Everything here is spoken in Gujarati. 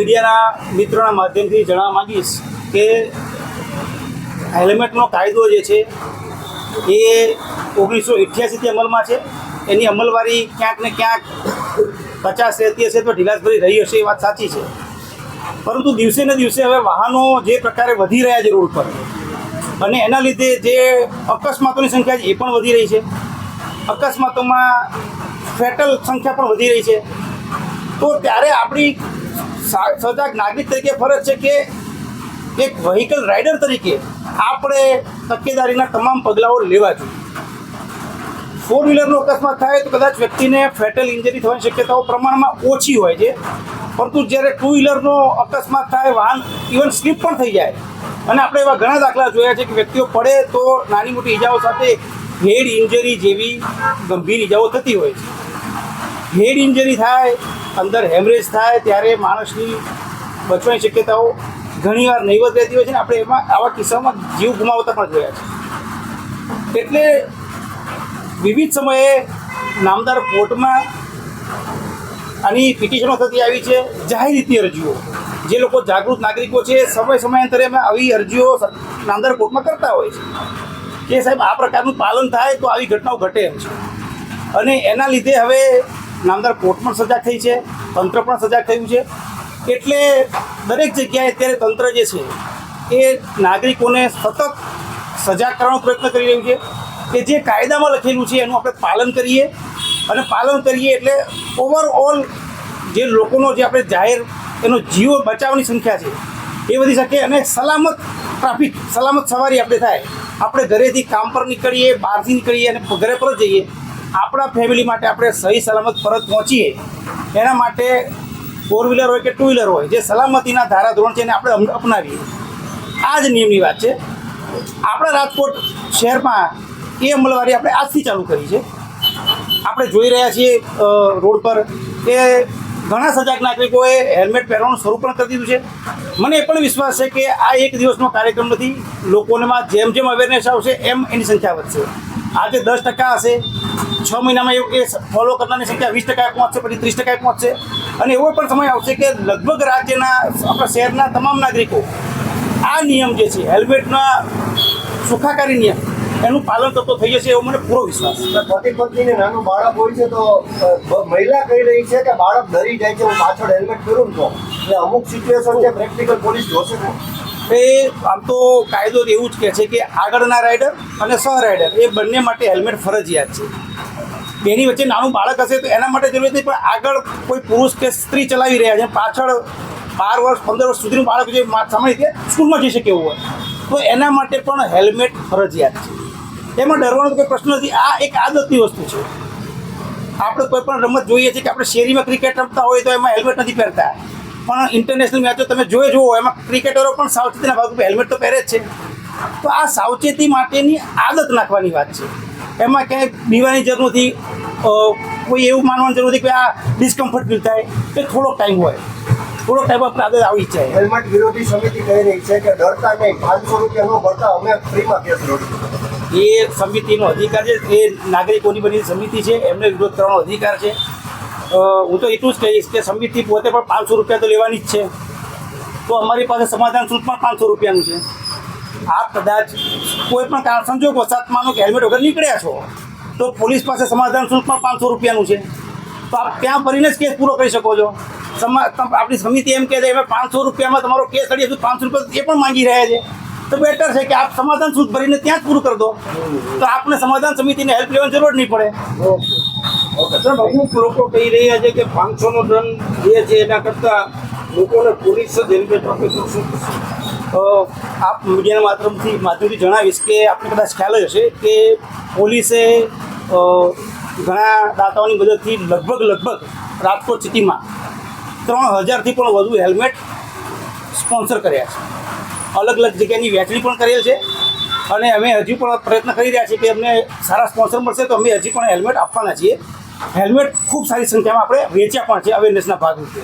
મીડિયાના મિત્રોના માધ્યમથી જણાવવા માંગીશ કે હેલ્મેટનો કાયદો જે છે, એ ઓગણીસો અઠ્યાસીથી અમલમાં છે. એની અમલવારી ક્યાંક ને ક્યાંક પચાસ રહેતી હશે તો ઢીલાસભરી રહી હશે એ વાત સાચી છે. પરંતુ દિવસે ને દિવસે હવે વાહનો જે પ્રકારે વધી રહ્યા છે રોડ પર અને એના લીધે જે અકસ્માતોની સંખ્યા છે એ પણ વધી રહી છે. અકસ્માતોમાં ફેટલ સંખ્યા પણ વધી રહી છે. તો ત્યારે આપણી સજાગ નાગરિક તરીકે ફરજ છે કે એક વ્હીકલ રાઇડર તરીકે આપણે તકેદારીના તમામ પગલાઓ લેવા જોઈએ. ફોર વ્હીલરનો અકસ્માત થાય તો કદાચ વ્યક્તિને ફેટલ ઇન્જરી થવાની શક્યતાઓ પ્રમાણમાં ઓછી હોય છે. પરંતુ જ્યારે ટુ વ્હીલરનો અકસ્માત થાય, વાહન ઇવન સ્લીપ પણ થઈ જાય. અને આપણે એવા ઘણા દાખલા જોયા છે કે વ્યક્તિઓ પડે તો નાની મોટી ઈજાઓ સાથે હેડ ઇન્જરી જેવી ગંભીર ઈજાઓ થતી હોય છે. હેડ ઇન્જરી થાય અંદર હેમરેજ થાય ત્યારે માણસની બચવાની શક્યતાઓ ઘણીવાર નહીવત રહેતી હોય છે ને આપણે એમાં આવા કિસ્સામાં જીવ ગુમાવતા પણ જોયા છે. એટલે વિવિધ સમયે નામદાર કોર્ટમાં આની પિટિશનો થતી આવી છે. જાહેર રીતની અરજીઓ. જે લોકો જાગૃત નાગરિકો છે, સમય સમયાંતરે અમે આવી અરજીઓ નામદાર કોર્ટમાં કરતા હોય છે. કે સાહેબ, આ પ્રકારનું પાલન થાય તો આવી ઘટનાઓ ઘટે એમ છે. અને એના લીધે હવે નામદાર કોર્ટ પણ સજાગ થઈ છે, તંત્ર પણ સજાગ થયું છે. એટલે દરેક જગ્યાએ અત્યારે તંત્ર જે છે, એ નાગરિકોને સતત સજાગ કરવાનો પ્રયત્ન કરી રહ્યું છે. કે જે કાયદામાં લખેલું છે, એનું આપણે પાલન કરીએ અને પાલન કરીએ એટલે ઓવરઓલ જે લોકોનો જે આપણે જાહેર એનો જીવ બચાવવાની સંખ્યા છે, એ વધી શકે અને સલામત ટ્રાફિક, સલામત સવારી આપણે થાય. આપણે ઘરેથી કામ પર નીકળીએ, બહારથી નીકળીએ અને ઘરે પરત જઈએ. આપણા ફેમિલી માટે આપણે સહી સલામત પરત પહોંચીએ, એના માટે ફોર વ્હીલર હોય કે ટુ વ્હીલર હોય, જે સલામતીના ધારાધોરણ છે એને આપણે અપનાવીએ. આ જ નિયમની વાત છે. આપણા રાજકોટ શહેરમાં એ અમલવારી આપણે આજથી ચાલુ કરી છે. આપણે જોઈ રહ્યા છીએ રોડ પર કે ઘણા સજાગ નાગરિકોએ હેલ્મેટ પહેરવાનું શરૂ પણ કરી દીધું છે. મને એ પણ વિશ્વાસ છે કે આ એક દિવસનો કાર્યક્રમ નથી. લોકોમાં જેમ જેમ અવેરનેસ આવશે, એમ એની સંખ્યા વધશે. આજે દસ ટકા હશે. છ મહિનામાં એવું કે ફોલો કરનારની સંખ્યા વીસ ટકાએ પહોંચશે પછી ત્રીસ ટકાએ પહોંચશે. અને એવો પણ સમય આવશે કે લગભગ રાજ્યના આપણા શહેરના તમામ નાગરિકો આ નિયમ જે છે હેલ્મેટના સુખાકારી નિયમ એનું પાલન થતો થઈ જશે એવો મને પૂરો વિશ્વાસ પતિ પત્ની નાનું બાળક હોય છે તો મહિલા કહી રહી છે કે બાળક ડરી જાય છે હું પાછળ હેલ્મેટ પહેરું તો એટલે અમુક સિચ્યુએશન છે પ્રેક્ટિકલ પોલીસ જોશે એ આમ તો કાયદો એવું જ કહે છે કે આગળના રાઇડર અને સહ રાઇડર એ બંને માટે હેલ્મેટ ફરજિયાત છે. બેની વચ્ચે નાનું બાળક હશે તો એના માટે જરૂર નથી પણ આગળ કોઈ પુરુષ કે સ્ત્રી ચલાવી રહ્યા છે. પાછળ બાર વર્ષ, પંદર વર્ષ સુધીનું બાળક જે સામાન્ય રીતે સ્કૂલમાં જઈ શકે એવું હોય. તો એના માટે પણ હેલ્મેટ ફરજિયાત છે. એમાં ડરવાનો કોઈ પ્રશ્ન નથી. આ એક આદતની વસ્તુ છે. આપણે કોઈ પણ રમત જોઈએ છીએ કે આપણે શેરીમાં ક્રિકેટ રમતા હોય તો એમાં હેલ્મેટ નથી પહેરતા. પણ ઇન્ટરનેશનલ મેચો તમે જોઈ જુઓ, એમાં ક્રિકેટરો પણ સાવચેતીના ભાગરૂપે હેલ્મેટ તો પહેરે જ છે. તો આ સાવચેતી માટેની આદત નાખવાની વાત છે. એમાં ક્યાંય બીવાની જરૂર નથી. કોઈ એવું માનવાની જરૂર નથી કે આ ડિસ્કમ્ફર્ટ ફીલ થાય. એ થોડોક ટાઈમ હોય. થોડોક ટાઈમ આપણે આગળ આવી જાય. હેલ્મેટ વિરોધી સમિતિ કહી રહી છે કે ડરતા નહીં. પાંચસો રૂપિયા ન ભરતા અમે ફ્રીમાં કેસ લડીશું. એ સમિતિનો અધિકાર છે. એ નાગરિકોની બની સમિતિ છે. એમને વિરોધ કરવાનો અધિકાર છે. હું તો એટલું જ કહીશ કે સમિતિ પોતે પણ પાંચસો રૂપિયા તો લેવાની જ છે. તો અમારી પાસે સમાધાન શુલ્ક પણ પાંચસો રૂપિયાનું છે. આપ કદાચ કોઈ પણ કારણ સંજોગો વસાત માનો કે હેલ્મેટ વગર નીકળ્યા છો, તો પોલીસ પાસે સમાધાન શુલ્ક પણ પાંચસો રૂપિયાનું છે. તો આપ ત્યાં ભરીને જ કેસ પૂરો કરી શકો છો. સમા આપણી સમિતિ એમ કહે છે એમાં પાંચસો રૂપિયામાં તમારો કેસ અડી હજુ પાંચસો રૂપિયા એ પણ માંગી રહ્યા છે. તો બેટર છે કે આપ સમાધાન શુલ્ક ભરીને ત્યાં જ પૂરું કરી દો. તો આપને સમાધાન સમિતિને હેલ્પ લેવાની જરૂર નહીં પડે. અમુક લોકો કહી રહ્યા છે કે પાંચસોનો દંડ જે છે એના કરતાં લોકોને પોલીસ જ હેલ્મેટ આપે તો શું આપ મીડિયાના માધ્યમથી માધ્યમથી જણાવીશ કે આપણે કદાચ ખ્યાલ જ હશે કે પોલીસે ઘણા દાતાઓની મદદથી લગભગ લગભગ રાજકોટ સિટીમાં ત્રણ હજારથી પણ વધુ હેલ્મેટ સ્પોન્સર કર્યા છે. અલગ અલગ જગ્યાની વહેંચણી પણ કરેલ છે અને અમે હજી પણ પ્રયત્ન કરી રહ્યા છીએ કે અમને સારા સ્પોન્સર મળશે તો અમે હજી પણ હેલ્મેટ આપવાના છીએ. હેલ્મેટ ખૂબ સારી સંખ્યામાં આપણે વેચ્યા પણ છે અવેરનેસના ભાગરૂપે.